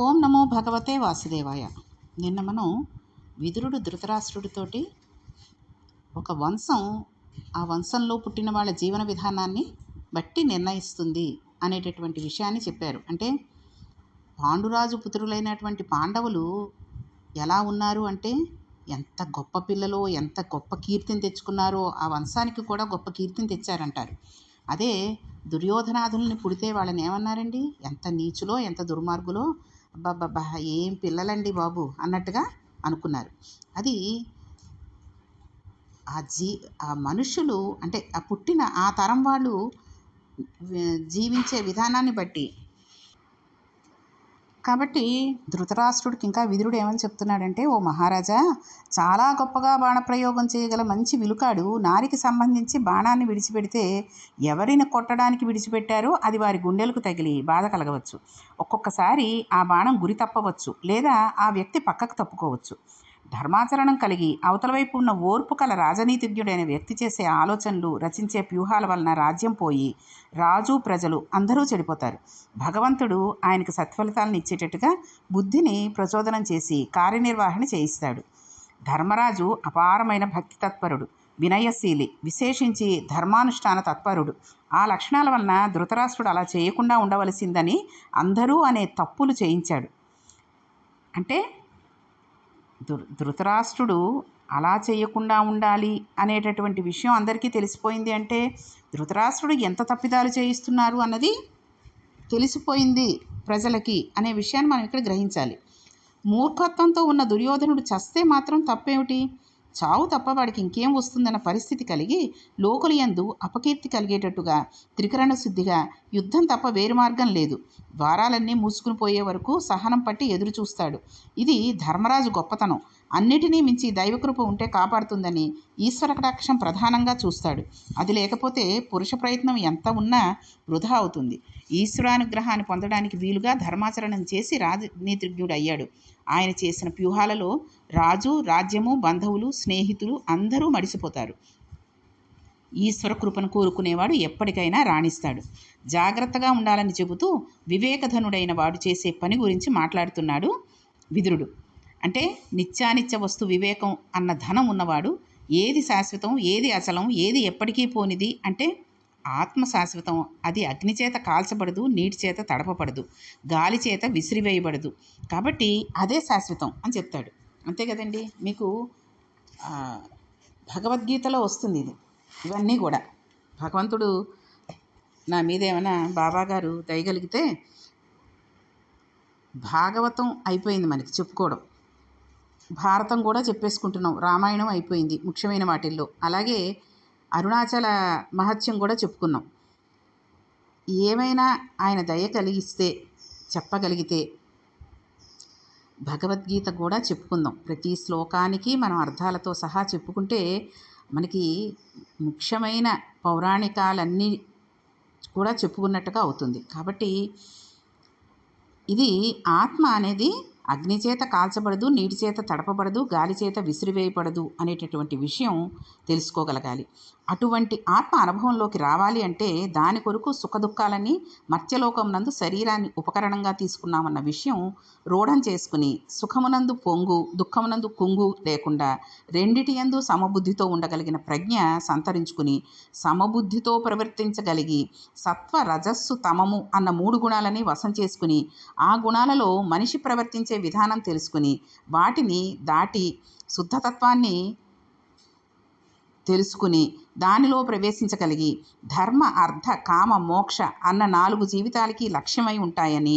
ఓం నమో భగవతే వాసుదేవాయ. నిన్న మనం విదురుడు ధృతరాష్ట్రుడితోటి ఒక వంశం ఆ వంశంలో పుట్టిన వాళ్ళ జీవన విధానాన్ని బట్టి నిర్ణయిస్తుంది అనేటటువంటి విషయాన్ని చెప్పారు. అంటే పాండురాజు పుత్రులైనటువంటి పాండవులు ఎలా ఉన్నారు అంటే ఎంత గొప్ప పిల్లలో ఎంత గొప్ప కీర్తిని తెచ్చుకున్నారో ఆ వంశానికి కూడా గొప్ప కీర్తిని తెచ్చారంటారు. అదే దుర్యోధనాథుల్ని పుడితే వాళ్ళని ఏమన్నారండి? ఎంత నీచులో ఎంత దుర్మార్గులో అబ్బబ్బబ్బా ఏం పిల్లలండి బాబు అన్నట్టుగా అనుకున్నారు. అది ఆ జీ ఆ మనుషులు అంటే ఆ పుట్టిన ఆ తరం వాళ్ళు జీవించే విధానాన్ని బట్టి కాబట్టి ధృతరాష్ట్రుడికి ఇంకా విదురుడు ఏమని చెప్తున్నాడంటే ఓ మహారాజా చాలా గొప్పగా బాణప్రయోగం చేయగల మంచి విలుకాడు నారికి సంబంధించి బాణాన్ని విడిచిపెడితే ఎవరిని కొట్టడానికి విడిచిపెట్టారో అది వారి గుండెలకు తగిలి బాధ కలగవచ్చు. ఒక్కొక్కసారి ఆ బాణం గురి తప్పవచ్చు లేదా ఆ వ్యక్తి పక్కకు తప్పుకోవచ్చు. ధర్మాచరణం కలిగి అవతల వైపు ఉన్న ఓర్పు కల రాజనీతిజ్ఞుడైన వ్యక్తి చేసే ఆలోచనలు రచించే వ్యూహాల వలన రాజ్యం పోయి రాజు ప్రజలు అందరూ చెడిపోతారు. భగవంతుడు ఆయనకు సత్ఫలితాలను ఇచ్చేటట్టుగా బుద్ధిని ప్రచోదనం చేసి కార్యనిర్వహణ చేయిస్తాడు. ధర్మరాజు అపారమైన భక్తి తత్పరుడు వినయశీలి విశేషించి ధర్మానుష్ఠాన తత్పరుడు. ఆ లక్షణాల వలన ధృతరాష్ట్రుడు అలా చేయకుండా ఉండవలసిందని అందరూ అనే తప్పులు చేయించాడు. అంటే ధృ ధృతరాష్ట్రుడు అలా చేయకుండా ఉండాలి అనేటటువంటి విషయం అందరికీ తెలిసిపోయింది అంటే ధృతరాష్ట్రుడు ఎంత తప్పిదాలు చేయిస్తున్నారు అన్నది తెలిసిపోయింది ప్రజలకి అనే విషయాన్ని మనం ఇక్కడ గ్రహించాలి. మూర్ఖత్వంతో ఉన్న దుర్యోధనుడు చస్తే మాత్రం తప్పేమిటి? చావు తప్ప వాడికి ఇంకేం వస్తుందన్న పరిస్థితి కలిగి లోకుల యందు అపకీర్తి కలిగేటట్టుగా త్రికరణ శుద్ధిగా యుద్ధం తప్ప వేరు మార్గం లేదు. ద్వారాలన్నీ మూసుకుని పోయే వరకు సహనం పట్టి ఎదురు చూస్తాడు ఇది ధర్మరాజు గొప్పతనం. అన్నిటినీ మించి దైవకృప ఉంటే కాపాడుతుందని ఈశ్వర కటాక్షం ప్రధానంగా చూస్తాడు. అది లేకపోతే పురుష ప్రయత్నం ఎంత ఉన్నా వృధా అవుతుంది. ఈశ్వరానుగ్రహాన్ని పొందడానికి వీలుగా ధర్మాచరణం చేసి రాజనీతిజ్ఞుడు అయ్యాడు ఆయన చేసిన వ్యూహాలలో రాజు రాజ్యము బంధువులు స్నేహితులు అందరూ మడిసిపోతారు. ఈశ్వర కృపను కోరుకునేవాడు ఎప్పటికైనా రాణిస్తాడు. జాగ్రత్తగా ఉండాలని చెబుతూ వివేకధనుడైన వాడు చేసే పని గురించి మాట్లాడుతున్నాడు విదురుడు. అంటే నిత్యానిత్య వస్తు వివేకం అన్న ధనం ఉన్నవాడు ఏది శాశ్వతం ఏది అచలం ఏది ఎప్పటికీ పోనిది అంటే ఆత్మ శాశ్వతం అది అగ్ని చేత కాల్చబడదు నీటి చేత తడపబడదు గాలి చేత విసిరివేయబడదు. కాబట్టి అదే శాశ్వతం అని చెప్తాడు. అంతే కదండి? మీకు భగవద్గీతలో వస్తుంది ఇది. ఇవన్నీ కూడా. భగవంతుడు నా మీద ఏమైనా బాబాగారు దయగలిగితే భాగవతం అయిపోయింది మనకి చెప్పుకోవడం. భారతం కూడా చెప్పేసుకుంటున్నాం. రామాయణం అయిపోయింది ముఖ్యమైన వాటిల్లో. అలాగే అరుణాచల మహత్యం కూడా చెప్పుకున్నాం. ఏమైనా ఆయన దయ కలిగిస్తే చెప్పగలిగితే భగవద్గీత కూడా చెప్పుకుందాం. ప్రతి శ్లోకానికి మనం అర్థాలతో సహా చెప్పుకుంటే మనకి ముఖ్యమైన పౌరాణికాలన్నీ కూడా చెప్పుకున్నట్టుగా అవుతుంది. కాబట్టి ఇది ఆత్మ అనేది అగ్నిచేత కాల్చబడదు నీటి చేత తడపబడదు గాలి చేత విసిరివేయబడదు అనేటటువంటి విషయం తెలుసుకోగలగాలి. అటువంటి ఆత్మ అనుభవంలోకి రావాలి అంటే దాని కొరకు సుఖదుఖాలని మత్స్యలోకమునందు శరీరాన్ని ఉపకరణంగా తీసుకున్నామన్న విషయం రూఢం చేసుకుని సుఖమునందు పొంగు దుఃఖమునందు కుంగు లేకుండా రెండిటి యందు సమబుద్ధితో ఉండగలిగిన ప్రజ్ఞ సంతరించుకుని సమబుద్ధితో ప్రవర్తించగలిగి సత్వ రజస్సు తమము అన్న మూడు గుణాలని వశం చేసుకుని ఆ గుణాలలో మనిషి ప్రవర్తించే విధానం తెలుసుకుని వాటిని దాటి శుద్ధతత్వాన్ని తెలుసుకుని దానిలో ప్రవేశించగలిగి ధర్మ అర్థ కామ మోక్ష అన్న నాలుగు జీవితాలకి లక్ష్యమై ఉంటాయని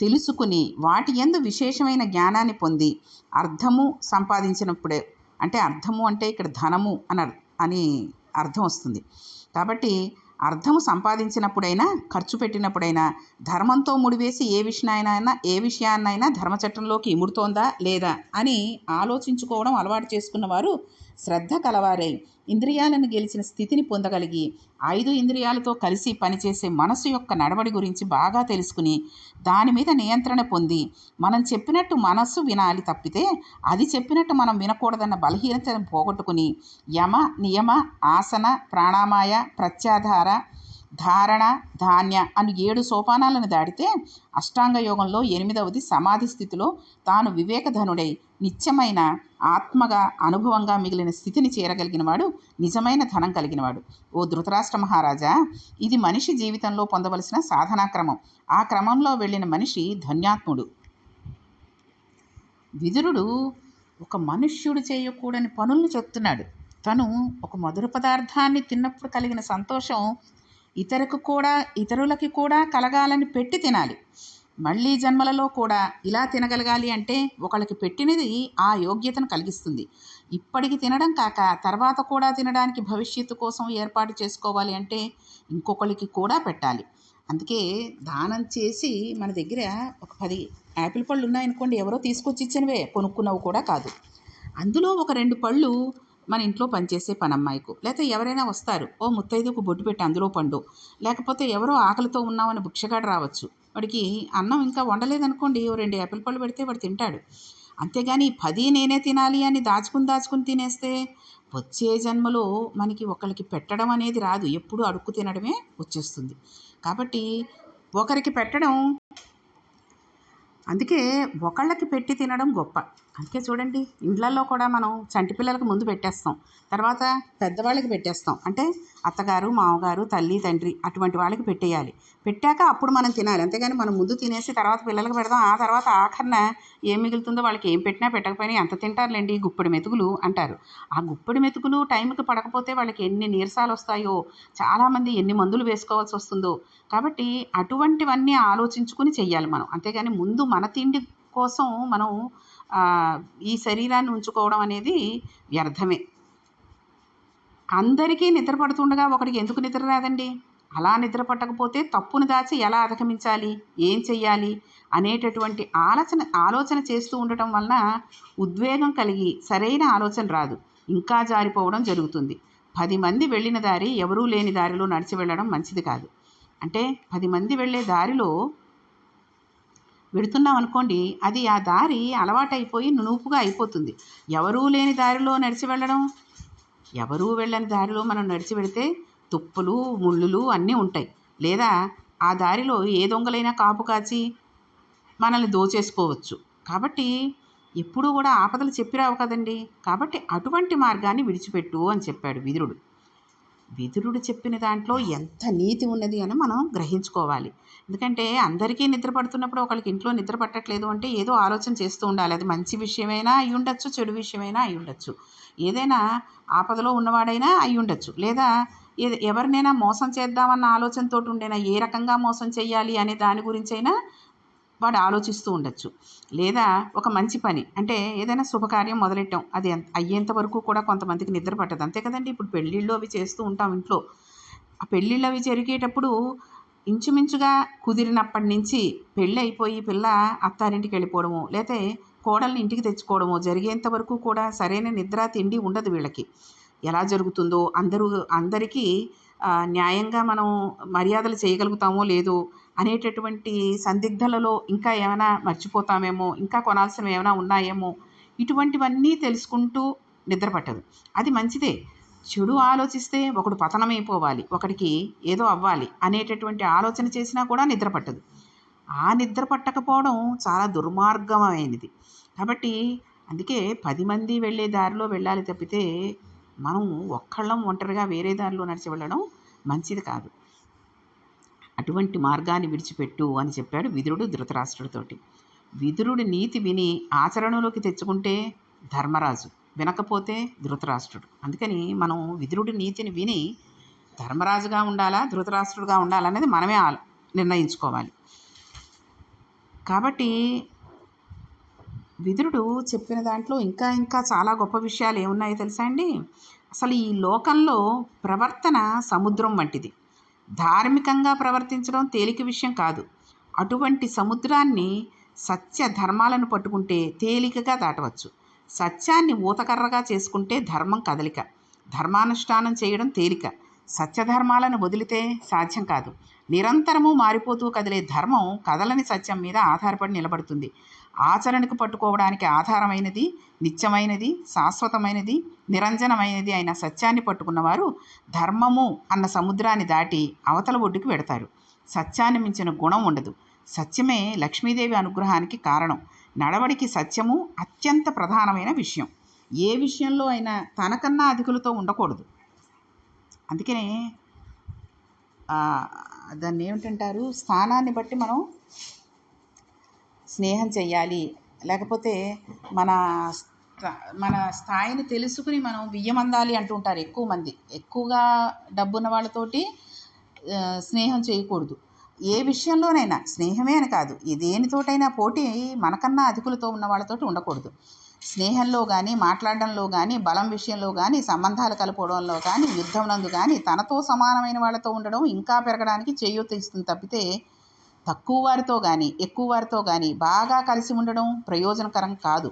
తెలుసుకుని వాటి ఎందు విశేషమైన జ్ఞానాన్ని పొంది అర్థము సంపాదించినప్పుడే అంటే అర్థము అంటే ఇక్కడ ధనము అని అని అర్థం వస్తుంది. కాబట్టి అర్థము సంపాదించినప్పుడైనా ఖర్చు పెట్టినప్పుడైనా ధర్మంతో ముడివేసి ఏ విషయాన్నైనా ఏ విషయాన్నైనా ధర్మచట్టంలోకి ఇముడుతోందా లేదా అని ఆలోచించుకోవడం అలవాటు చేసుకున్న వారు శ్రద్ధ కలవారై ఇంద్రియాలను గెలిచిన స్థితిని పొందగలిగి ఐదు ఇంద్రియాలతో కలిసి పనిచేసే మనసు యొక్క నడవడి గురించి బాగా తెలుసుకుని దాని మీద నియంత్రణ పొంది మనం చెప్పినట్టు మనస్సు వినాలి తప్పితే అది చెప్పినట్టు మనం వినకూడదన్న బలహీనతను పోగొట్టుకుని యమ నియమ ఆసన ప్రాణామాయ ప్రత్యాధార ధారణ ధాన్య అని ఏడు సోపానాలను దాటితే అష్టాంగ యోగంలో ఎనిమిదవది సమాధి స్థితిలో తాను వివేకధనుడై నిత్యమైన ఆత్మగా అనుభవంగా మిగిలిన స్థితిని చేరగలిగిన వాడు నిజమైన ధనం కలిగినవాడు. ఓ ధృతరాష్ట్ర మహారాజా ఇది మనిషి జీవితంలో పొందవలసిన సాధనా క్రమం ఆ క్రమంలో వెళ్ళిన మనిషి ధన్యాత్ముడు. విదురుడు ఒక మనుష్యుడు చేయకూడని పనులను చెప్తున్నాడు. తను ఒక మధుర పదార్థాన్ని తిన్నప్పుడు కలిగిన సంతోషం ఇతరులకు కూడా ఇతరులకి కూడా కలగాలని పెట్టి తినాలి. మళ్ళీ జన్మలలో కూడా ఇలా తినగలగాలి అంటే ఒకళ్ళకి పెట్టినది ఆ యోగ్యతను కలిగిస్తుంది. ఇప్పటికి తినడం కాక తర్వాత కూడా తినడానికి భవిష్యత్తు కోసం ఏర్పాటు చేసుకోవాలి అంటే ఇంకొకరికి కూడా పెట్టాలి. అందుకే దానం చేసి మన దగ్గర ఒక పది యాపిల్ పళ్ళు ఉన్నాయనుకోండి ఎవరో తీసుకొచ్చి ఇచ్చినవే కొనుక్కున్నవి కూడా కాదు. అందులో ఒక రెండు పళ్ళు మన ఇంట్లో పనిచేసే పనమ్మాయికు. లేకపోతే ఎవరైనా వస్తారు. ఓ ముత్తైదుకు బొట్టు పెట్టి అందులో పండు. లేకపోతే ఎవరో ఆకలితో ఉన్నామని భిక్షగాడు రావచ్చు. వాడికి అన్నం ఇంకా వండలేదనుకోండి. ఓ రెండు యాపిల్ పళ్ళు పెడితే వాడు తింటాడు. అంతేగాని పది నేనే తినాలి అని దాచుకుని దాచుకుని తినేస్తే వచ్చే జన్మలో మనకి ఒకరికి పెట్టడం అనేది రాదు. ఎప్పుడు అడుక్కు తినడమే వచ్చేస్తుంది. కాబట్టి ఒకరికి పెట్టడం అందుకే ఒకళ్ళకి పెట్టి తినడం గొప్ప. అందుకే చూడండి ఇండ్లల్లో కూడా మనం చంటి పిల్లలకు ముందు పెట్టేస్తాం. తర్వాత పెద్దవాళ్ళకి పెట్టేస్తాం. అంటే అత్తగారు మామగారు తల్లి తండ్రి అటువంటి వాళ్ళకి పెట్టేయాలి. పెట్టాక అప్పుడు మనం తినాలి. అంతేగాని మనం ముందు తినేసి తర్వాత పిల్లలకు పెడదాం. ఆ తర్వాత ఆఖరిన ఏం మిగులుతుందో వాళ్ళకి ఏం పెట్టినా పెట్టకపోయినా ఎంత తింటారులేండి? గుప్పెడు మెతుకులు అంటారు. ఆ గుప్పెడి మెతుకులు టైంకి పడకపోతే వాళ్ళకి ఎన్ని నీరసాలు వస్తాయో చాలామంది ఎన్ని మందులు వేసుకోవాల్సి వస్తుందో. కాబట్టి అటువంటివన్నీ ఆలోచించుకుని చెయ్యాలి మనం. అంతేగాని ముందు మన తిండి కోసం మనం ఈ శరీరాన్ని ఉంచుకోవడం అనేది వ్యర్థమే. అందరికీ నిద్ర పడుతుండగా ఒకడికి ఎందుకు నిద్ర రాదండి? అలా నిద్ర పట్టకపోతే తప్పును దాచి ఎలా అధిగమించాలి? ఏం చెయ్యాలి? అనేటటువంటి ఆలోచన ఆలోచన చేస్తూ ఉండటం వలన ఉద్వేగం కలిగి సరైన ఆలోచన రాదు. ఇంకా జారిపోవడం జరుగుతుంది. పది మంది వెళ్ళిన దారి ఎవరూ లేని దారిలో నడిచి వెళ్ళడం మంచిది కాదు. అంటే పది మంది వెళ్ళే దారిలో వెడుతున్నాం అనుకోండి అది ఆ దారి అలవాటైపోయి నునుపుగా అయిపోతుంది. ఎవరూ లేని దారిలో నడిచి వెళ్ళడం? ఎవరూ వెళ్ళని దారిలో మనం నడిచి వెడితే తుప్పులు ముళ్ళులు అన్నీ ఉంటాయి. లేదా ఆ దారిలో ఏ దొంగలైనా కాపు కాచి మనల్ని దోచేసుకోవచ్చు. కాబట్టి ఎప్పుడూ కూడా ఆపదలు చెప్పిరావు కదండి. కాబట్టి అటువంటి మార్గాన్ని విడిచిపెట్టు అని చెప్పాడు విదురుడు. విదురుడు చెప్పిన దాంట్లో ఎంత నీతి ఉన్నది అని మనం గ్రహించుకోవాలి. ఎందుకంటే అందరికీ నిద్ర పడుతున్నప్పుడు ఒకళ్ళకి ఇంట్లో నిద్ర పట్టట్లేదు అంటే ఏదో ఆలోచన చేస్తూ ఉండాలి. అది మంచి విషయమైనా అయి ఉండొచ్చు చెడు విషయమైనా అయి ఉండొచ్చు. ఏదైనా ఆపదలో ఉన్నవాడైనా అయి ఉండొచ్చు. లేదా ఏ- ఎవరినైనా మోసం చేద్దామన్న ఆలోచనతో ఉండేనా ఏ రకంగా మోసం చేయాలి అనే దాని గురించైనా వాడు ఆలోచిస్తూ ఉండొచ్చు. లేదా ఒక మంచి పని అంటే ఏదైనా శుభకార్యం మొదలెట్టాం అది అయ్యేంత వరకు కూడా కొంతమందికి నిద్ర పట్టదు. అంతే కదండి ఇప్పుడు పెళ్ళిళ్ళు అవి చేస్తూ ఉంటాం ఇంట్లో. ఆ పెళ్ళిళ్ళు అవి జరిగేటప్పుడు ఇంచుమించుగా కుదిరినప్పటి నుంచి పెళ్ళి అయిపోయి పిల్ల అత్తారింటికి వెళ్ళిపోవడము లేతే కోడల్ని ఇంటికి తెచ్చుకోవడము జరిగేంత వరకు కూడా సరైన నిద్ర తిండి ఉండదు వీళ్ళకి. ఎలా జరుగుతుందో అందరూ అందరికీ న్యాయంగా మనం మర్యాదలు చేయగలుగుతామో లేదో అనేటటువంటి సందిగ్ధలలో ఇంకా ఏమైనా మర్చిపోతామేమో ఇంకా కొనాల్సినవి ఏమైనా ఉన్నాయేమో ఇటువంటివన్నీ తెలుసుకుంటూ నిద్ర పట్టదు అది మంచిదే. చెడు ఆలోచిస్తే ఒకడు పతనమైపోవాలి ఒకడికి ఏదో అవ్వాలి అనేటటువంటి ఆలోచన చేసినా కూడా నిద్ర పట్టదు ఆ నిద్ర పట్టకపోవడం చాలా దుర్మార్గమైనది. కాబట్టి అందుకే పది మంది వెళ్ళే దారిలో వెళ్ళాలి తప్పితే మనం ఒక్కళ్ళం ఒంటరిగా వేరే దారిలో నడిచి వెళ్ళడం మంచిది కాదు. అటువంటి మార్గాన్ని విడిచిపెట్టు అని చెప్పాడు విదురుడు ధృతరాష్ట్రుడితోటి. విదురుడి నీతి విని ఆచరణలోకి తెచ్చుకుంటే ధర్మరాజు వినకపోతే ధృతరాష్ట్రుడు. అందుకని మనం విదురుడి నీతిని విని ధర్మరాజుగా ఉండాలా ధృతరాష్ట్రుడుగా ఉండాలనేది మనమే నిర్ణయించుకోవాలి. కాబట్టి విదురుడు చెప్పిన దాంట్లో ఇంకా ఇంకా చాలా గొప్ప విషయాలు ఏమున్నాయో తెలుసా అండి? అసలు ఈ లోకంలో ప్రవర్తన సముద్రం వంటిది. ధార్మికంగా ప్రవర్తించడం తేలిక విషయం కాదు. అటువంటి సముద్రాన్ని సత్య ధర్మాలను పట్టుకుంటే తేలికగా దాటవచ్చు. సత్యాన్ని ఊతకర్రగా చేసుకుంటే ధర్మం కదలిక. ధర్మానుష్ఠానం చేయడం తేలిక. సత్యధర్మాలను వదిలితే సాధ్యం కాదు. నిరంతరము మారిపోతూ కదిలే ధర్మం కదలని సత్యం మీద ఆధారపడి నిలబడుతుంది. ఆచరణకు పట్టుకోవడానికి ఆధారమైనది నిత్యమైనది శాశ్వతమైనది నిరంజనమైనది అయిన సత్యాన్ని పట్టుకున్నవారు ధర్మము అన్న సముద్రాన్ని దాటి అవతల ఒడ్డుకు వెడతారు. సత్యాన్ని మించిన గుణం ఉండదు. సత్యమే లక్ష్మీదేవి అనుగ్రహానికి కారణం. నడవడికి సత్యము అత్యంత ప్రధానమైన విషయం. ఏ విషయంలో అయినా తనకన్నా అధికులతో ఉండకూడదు. అందుకనే దాన్ని ఏమిటంటారు? స్థానాన్ని బట్టి మనం స్నేహం చెయ్యాలి. లేకపోతే మన మన స్థాయిని తెలుసుకుని మనం బియ్యం అందాలి అంటుంటారు ఎక్కువ మంది. ఎక్కువగా డబ్బున్న వాళ్ళతోటి స్నేహం చేయకూడదు. ఏ విషయంలోనైనా స్నేహమే అని కాదు. దేనితోటైనా పోటీ మనకన్నా అధికులతో ఉన్న వాళ్ళతోటి ఉండకూడదు. స్నేహంలో కానీ మాట్లాడడంలో కానీ బలం విషయంలో కానీ సంబంధాలు కలుపుకోవడంలో కానీ యుద్ధం నందు కానీ తనతో సమానమైన వాళ్ళతో ఉండడం ఇంకా పెరగడానికి చేయూత ఇస్తుంది తప్పితే తక్కువ వారితో కానీ ఎక్కువ వారితో కానీ బాగా కలిసి ఉండడం ప్రయోజనకరం కాదు.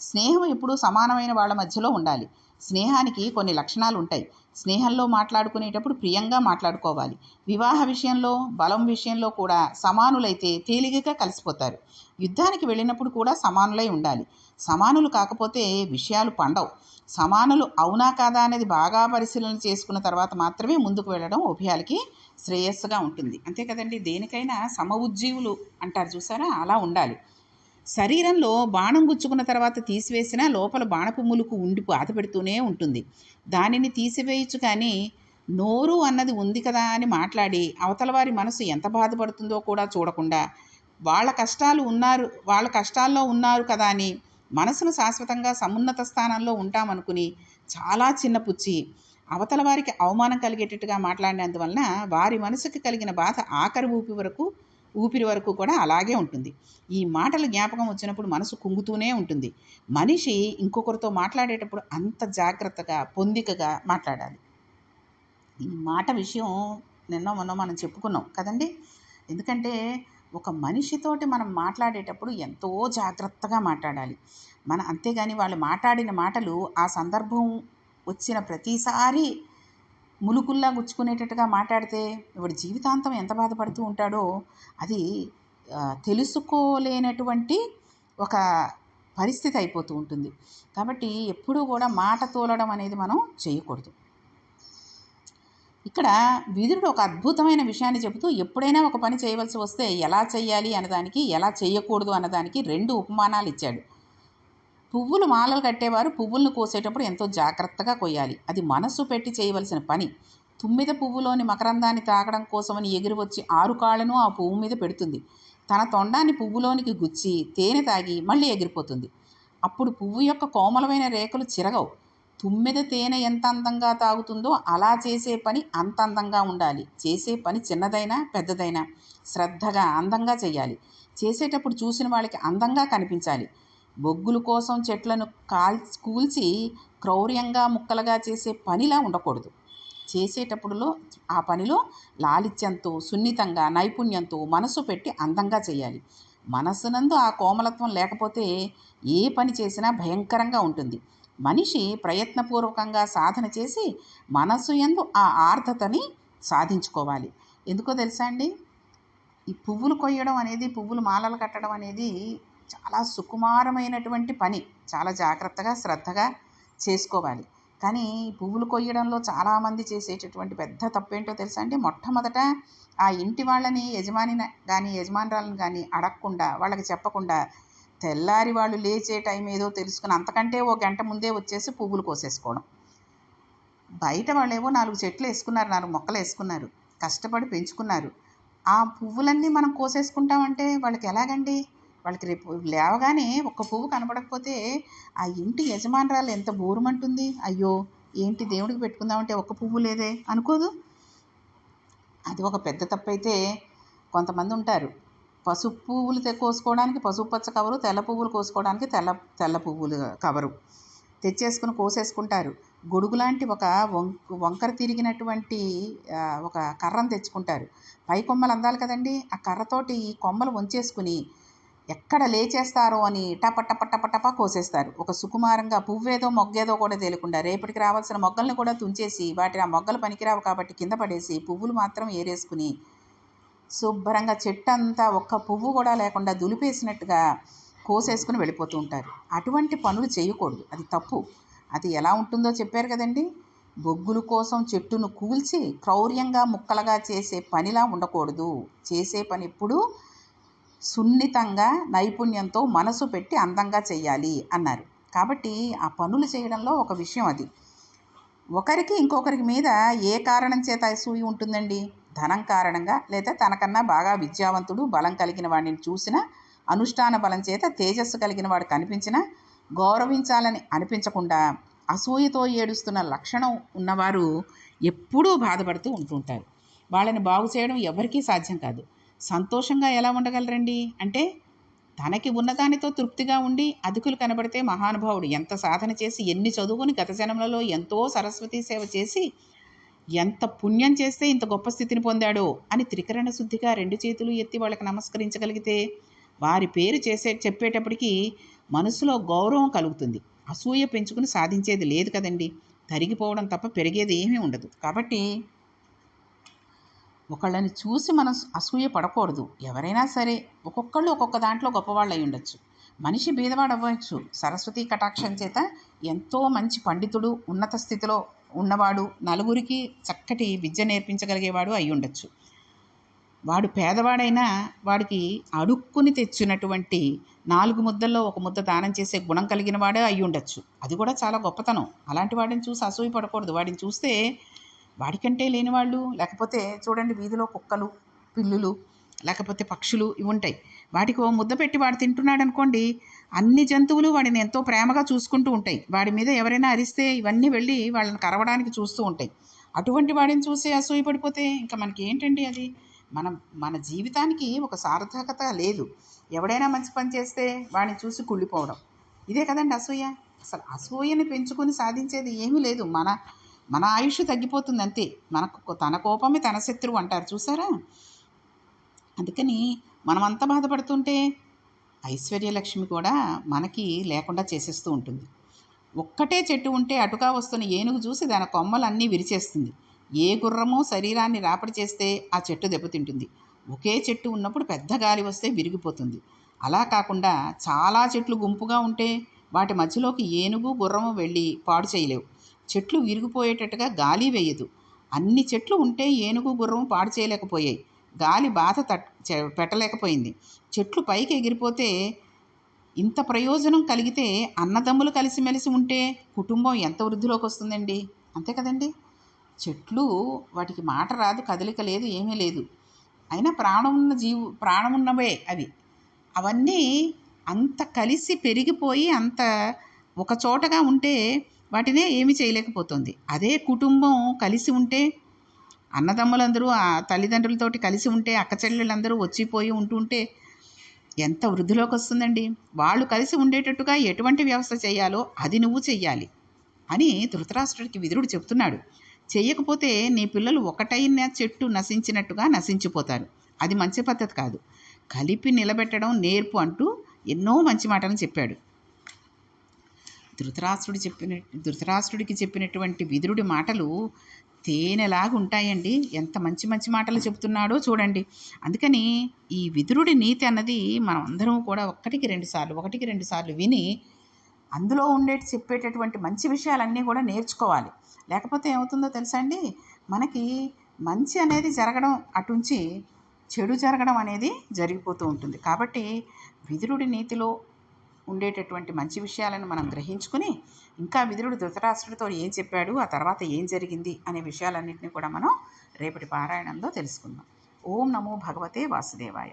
స్నేహం ఎప్పుడూ సమానమైన వాళ్ళ మధ్యలో ఉండాలి. స్నేహానికి కొన్ని లక్షణాలు ఉంటాయి. స్నేహంలో మాట్లాడుకునేటప్పుడు ప్రియంగా మాట్లాడుకోవాలి. వివాహ విషయంలో బలం విషయంలో కూడా సమానులైతే తేలికగా కలిసిపోతారు. యుద్ధానికి వెళ్ళినప్పుడు కూడా సమానులై ఉండాలి. సమానులు కాకపోతే విషయాలు పండవు. సమానులు అవునా కాదా అనేది బాగా పరిశీలన చేసుకున్న తర్వాత మాత్రమే ముందుకు వెళ్ళడం ఉభయాలకి శ్రేయస్సుగా ఉంటుంది. అంతే కదండి? దేనికైనా సమ ఉజ్జీవులు అంటారు చూసారా? అలా ఉండాలి. శరీరంలో బాణం గుచ్చుకున్న తర్వాత తీసివేసినా లోపల బాణపు ములుకు ఉండి బాధ పెడుతూనే ఉంటుంది. దానిని తీసివేయచ్చు కానీ నోరు అన్నది ఉంది కదా అని మాట్లాడి అవతల వారి మనసు ఎంత బాధపడుతుందో కూడా చూడకుండా వాళ్ళ కష్టాలు ఉన్నారు వాళ్ళ కష్టాల్లో ఉన్నారు కదా అని మనసును శాశ్వతంగా సమున్నత స్థానంలో ఉంటామనుకుని చాలా చిన్నపుచ్చి అవతల వారికి అవమానం కలిగేటట్టుగా మాట్లాడినందువలన వారి మనసుకి కలిగిన బాధ ఆఖరి ఊపి వరకు ఊపిరి వరకు కూడా అలాగే ఉంటుంది. ఈ మాటలు జ్ఞాపకం వచ్చినప్పుడు మనసు కుంగుతూనే ఉంటుంది. మనిషి ఇంకొకరితో మాట్లాడేటప్పుడు అంత జాగ్రత్తగా పొందికగా మాట్లాడాలి. ఈ మాట విషయం నిన్న మొన్న మనం చెప్పుకున్నాం కదండి? ఎందుకంటే ఒక మనిషితోటి మనం మాట్లాడేటప్పుడు ఎంతో జాగ్రత్తగా మాట్లాడాలి. మన అంతేగాని వాళ్ళు మాట్లాడిన మాటలు ఆ సందర్భం వచ్చిన ప్రతిసారి ములుకుల్లా గుచ్చుకునేటట్టుగా మాట్లాడితే వాడి జీవితాంతం ఎంత బాధపడుతూ ఉంటాడో అది తెలుసుకోలేనటువంటి ఒక పరిస్థితి అయిపోతూ ఉంటుంది. కాబట్టి ఎప్పుడూ కూడా మాట తోలడం అనేది మనం చేయకూడదు. ఇక్కడ విదురుడు ఒక అద్భుతమైన విషయాన్ని చెబుతూ ఎప్పుడైనా ఒక పని చేయవలసి వస్తే ఎలా చేయాలి అన్నదానికి ఎలా చేయకూడదు అన్నదానికి రెండు ఉపమానాలు ఇచ్చాడు. పువ్వులు మాలలు కట్టేవారు. పువ్వులను కోసేటప్పుడు ఎంతో జాగ్రత్తగా కొయ్యాలి. అది మనస్సు పెట్టి చేయవలసిన పని. తుమ్మిద పువ్వులోని మకరందాన్ని తాగడం కోసమని ఎగిరి వచ్చి ఆరు కాళ్ళను ఆ పువ్వు మీద పెడుతుంది. తన తొండాన్ని పువ్వులోనికి గుచ్చి తేనె తాగి మళ్ళీ ఎగిరిపోతుంది. అప్పుడు పువ్వు యొక్క కోమలమైన రేఖలు చిరగవు. తుమ్మిద తేనె ఎంత అందంగా తాగుతుందో అలా చేసే పని అంత అందంగా ఉండాలి. చేసే పని చిన్నదైనా పెద్దదైనా శ్రద్ధగా అందంగా చేయాలి. చేసేటప్పుడు చూసిన వాళ్ళకి అందంగా కనిపించాలి. బొగ్గుల కోసం చెట్లను కాల్ కూల్చి క్రౌర్యంగా ముక్కలుగా చేసే పనిలా ఉండకూడదు. చేసేటప్పుడులో ఆ పనిలో లాలిత్యంతో సున్నితంగా నైపుణ్యంతో మనసు పెట్టి అందంగా చేయాలి. మనసునందు ఆ కోమలత్వం లేకపోతే ఏ పని చేసినా భయంకరంగా ఉంటుంది. మనిషి ప్రయత్నపూర్వకంగా సాధన చేసి మనసు యందు ఆ ఆర్ధతని సాధించుకోవాలి. ఎందుకో తెలుసా అండి? ఈ పువ్వులు కొయ్యడం అనేది పువ్వులు మాలలు కట్టడం అనేది చాలా సుకుమారమైనటువంటి పని. చాలా జాగ్రత్తగా శ్రద్ధగా చేసుకోవాలి. కానీ పువ్వులు కొయ్యడంలో చాలామంది చేసేటటువంటి పెద్ద తప్పేంటో తెలుసా అండి? మొట్టమొదట ఆ ఇంటి వాళ్ళని యజమానిన కానీ యజమానురాలను కానీ అడగకుండా వాళ్ళకి చెప్పకుండా తెల్లారి వాళ్ళు లేచే టైం ఏదో తెలుసుకుని అంతకంటే ఓ గంట ముందే వచ్చేసి పువ్వులు కోసేసుకోవడం. బయట వాళ్ళేవో నాలుగు చెట్లు వేసుకున్నారు నాలుగు మొక్కలు వేసుకున్నారు కష్టపడి పెంచుకున్నారు. ఆ పువ్వులన్నీ మనం కోసేసుకుంటామంటే వాళ్ళకి ఎలాగండి? వాళ్ళకి రేపు లేవగానే ఒక్క పువ్వు కనపడకపోతే ఆ ఇంటి యజమానురాలు ఎంత బోరుమంటుంది. అయ్యో ఏంటి దేవుడికి పెట్టుకుందామంటే ఒక్క పువ్వు లేదే అనుకోదు? అది ఒక పెద్ద తప్పైతే కొంతమంది ఉంటారు. పసుపు పువ్వులు కోసుకోవడానికి పసుపు పచ్చ కవరు తెల్ల పువ్వులు కోసుకోవడానికి తెల్ల తెల్ల పువ్వులు కవరు తెచ్చేసుకుని కోసేసుకుంటారు. గొడుగు లాంటి ఒక వంక వంకర తిరిగినటువంటి ఒక కర్రను తెచ్చుకుంటారు. పై కొమ్మలు అందాలి కదండి. ఆ కర్రతోటి ఈ కొమ్మలు వంచేసుకుని ఎక్కడ లేచేస్తారో అని టప టప టప టప కోసేస్తారు. ఒక సుకుమారంగా పువ్వేదో మొగ్గేదో కూడా తేలకుండా రేపటికి రావాల్సిన మొగ్గల్ని కూడా తుంచేసి వాటిని ఆ మొగ్గలు పనికిరావు కాబట్టి కింద పడేసి పువ్వులు మాత్రం ఏరేసుకుని శుభ్రంగా చెట్టు అంతా ఒక్క పువ్వు కూడా లేకుండా దులిపేసినట్టుగా కోసేసుకుని వెళ్ళిపోతూ ఉంటారు. అటువంటి పనులు చేయకూడదు. అది తప్పు. అది ఎలా ఉంటుందో చెప్పారు కదండి. బొగ్గుల కోసం చెట్టును కూల్చి క్రౌర్యంగా ముక్కలుగా చేసే పనిలా ఉండకూడదు. చేసే పని ఎప్పుడూ సున్నితంగా నైపుణ్యంతో మనసు పెట్టి అందంగా చేయాలి అన్నారు. కాబట్టి ఆ పనులు చేయడంలో ఒక విషయం అది. ఒకరికి ఇంకొకరికి మీద ఏ కారణం చేత అసూయ ఉంటుందండి? ధనం కారణంగా లేదా తనకన్నా బాగా విద్యావంతుడు బలం కలిగిన వాడిని చూసిన అనుష్ఠాన బలం చేత తేజస్సు కలిగిన వాడు కనిపించిన గౌరవించాలని అనిపించకుండా అసూయతో ఏడుస్తున్న లక్షణం ఉన్నవారు ఎప్పుడూ బాధపడుతూ ఉంటుంటారు. వాళ్ళని బాగు చేయడం ఎవరికీ సాధ్యం కాదు. సంతోషంగా ఎలా ఉండగలరండి? అంటే తనకి ఉన్నదానితో తృప్తిగా ఉండి అధికులు కనబడితే మహానుభావుడు ఎంత సాధన చేసి ఎన్ని చదువుకుని గత జన్మలలో ఎంతో సరస్వతి సేవ చేసి ఎంత పుణ్యం చేస్తే ఇంత గొప్ప స్థితిని పొందాడో అని త్రికరణ శుద్ధిగా రెండు చేతులు ఎత్తి వాళ్ళకి నమస్కరించగలిగితే వారి పేరు చేసే చెప్పేటప్పటికి మనసులో గౌరవం కలుగుతుంది. అసూయ పెంచుకుని సాధించేది లేదు కదండి. తరిగిపోవడం తప్ప పెరిగేది ఏమీ ఉండదు. కాబట్టి ఒకళ్ళని చూసి మనం అసూయ పడకూడదు. ఎవరైనా సరే ఒక్కొక్కళ్ళు ఒక్కొక్క దాంట్లో గొప్పవాళ్ళు అయి ఉండొచ్చు. మనిషి బీదవాడు అవ్వచ్చు సరస్వతి కటాక్షం చేత ఎంతో మంచి పండితుడు ఉన్నత స్థితిలో ఉన్నవాడు నలుగురికి చక్కటి విద్య నేర్పించగలిగేవాడు అయి ఉండొచ్చు. వాడు పేదవాడైనా వాడికి అడుక్కుని తెచ్చినటువంటి నాలుగు ముద్దల్లో ఒక ముద్ద దానం చేసే గుణం కలిగిన వాడే అయి ఉండొచ్చు. అది కూడా చాలా గొప్పతనం. అలాంటి వాడిని చూసి అసూయ పడకూడదు. వాడిని చూస్తే వాడికంటే లేని వాళ్ళు లేకపోతే చూడండి వీధిలో కుక్కలు పిల్లులు లేకపోతే పక్షులు ఇవి ఉంటాయి. వాటికి ఓ ముద్ద పెట్టి వాడు తింటున్నాడు అనుకోండి అన్ని జంతువులు వాడిని ఎంతో ప్రేమగా చూసుకుంటూ ఉంటాయి. వాడి మీద ఎవరైనా అరిస్తే ఇవన్నీ వెళ్ళి వాళ్ళని కరవడానికి చూస్తూ ఉంటాయి. అటువంటి వాడిని చూసి అసూయ పడిపోతే ఇంకా మనకి ఏంటండి అది? మనం మన జీవితానికి ఒక సార్థకత లేదు. ఎవడైనా మంచి పని చేస్తే వాడిని చూసి కుళ్ళిపోవడం. ఇదే కదండి అసూయ. అసలు అసూయని పెంచుకొని సాధించేది ఏమీ లేదు. మన మన ఆయుష్ తగ్గిపోతుంది అంతే. మనకు తన కోపమే తన శత్రువు అంటారు. చూసారా? అందుకని మనమంతా బాధపడుతుంటే ఐశ్వర్యలక్ష్మి కూడా మనకి లేకుండా చేసేస్తూ ఉంటుంది. ఒక్కటే చెట్టు ఉంటే అటుగా వస్తున్న ఏనుగు చూసి దాని కొమ్మలన్నీ విరిచేస్తుంది. ఏ గుర్రమో శరీరాన్ని రాపడి చేస్తే ఆ చెట్టు దెబ్బతింటుంది. ఒకే చెట్టు ఉన్నప్పుడు పెద్ద గాలి వస్తే విరిగిపోతుంది. అలా కాకుండా చాలా చెట్లు గుంపుగా ఉంటే వాటి మధ్యలోకి ఏనుగు గుర్రము వెళ్ళి పాడు చేయలేవు. చెట్లు విరిగిపోయేటట్టుగా గాలి వేయదు. అన్ని చెట్లు ఉంటే ఏనుగు గుర్రం పాడు చేయలేకపోయాయి. గాలి బాధ తట్ చె- పెట్టలేకపోయింది. చెట్లు పైకి ఎగిరిపోతే ఇంత ప్రయోజనం కలిగితే అన్నదమ్ములు కలిసిమెలిసి ఉంటే కుటుంబం ఎంత వృద్ధిలోకి వస్తుందండి? అంతే కదండి? చెట్లు వాటికి మాట రాదు కదలిక లేదు ఏమీ లేదు. అయినా ప్రాణం ఉన్న జీవు ప్రాణం ఉన్నవే అవి. అవన్నీ అంత కలిసి పెరిగిపోయి అంత ఒక చోటగా ఉంటే వాటినే ఏమి చేయలేకపోతుంది. అదే కుటుంబం కలిసి ఉంటే అన్నదమ్ములందరూ ఆ తల్లిదండ్రులతోటి కలిసి ఉంటే అక్క చెల్లెళ్ళందరూ వచ్చిపోయి ఉంటుంటే ఎంత వృద్ధిలోకి వస్తుందండి. వాళ్ళు కలిసి ఉండేటట్టుగా ఎటువంటి వ్యవస్థ చేయాలో అది నువ్వు చెయ్యాలి అని ధృతరాష్ట్రుడికి విదురుడు చెప్తున్నాడు. చేయకపోతే నీ పిల్లలు ఒకటైన చెట్టు నశించినట్టుగా నశించిపోతారు. అది మంచి పద్ధతి కాదు. కలిపి నిలబెట్టడం నేర్పు అంటూ ఎన్నో మంచి మాటలు చెప్పాడు. ధృతరాష్ట్రుడు చెప్పిన ధృతరాష్ట్రుడికి చెప్పినటువంటి విదురుడి మాటలు తేనెలాగా ఉంటాయండి. ఎంత మంచి మంచి మాటలు చెప్తున్నాడో చూడండి. అందుకని ఈ విదురుడి నీతి అన్నది మనం అందరం కూడా ఒక్కటికి రెండు సార్లు ఒకటికి రెండు సార్లు విని అందులో ఉండే చెప్పేటటువంటి మంచి విషయాలన్నీ కూడా నేర్చుకోవాలి. లేకపోతే ఏమవుతుందో తెలుసా అండి? మనకి మంచి అనేది జరగడం అటుంచి చెడు జరగడం అనేది జరిగిపోతూ ఉంటుంది. కాబట్టి విదురుడి నీతిలో ఉండేటటువంటి మంచి విషయాలను మనం గ్రహించుకుని ఇంకా విదురుడు ధృతరాష్ట్రుడితో ఏం చెప్పాడు ఆ తర్వాత ఏం జరిగింది అనే విషయాలన్నింటినీ కూడా మనం రేపటి పారాయణంలో తెలుసుకుందాం. ఓం నమో భగవతే వాసుదేవాయ.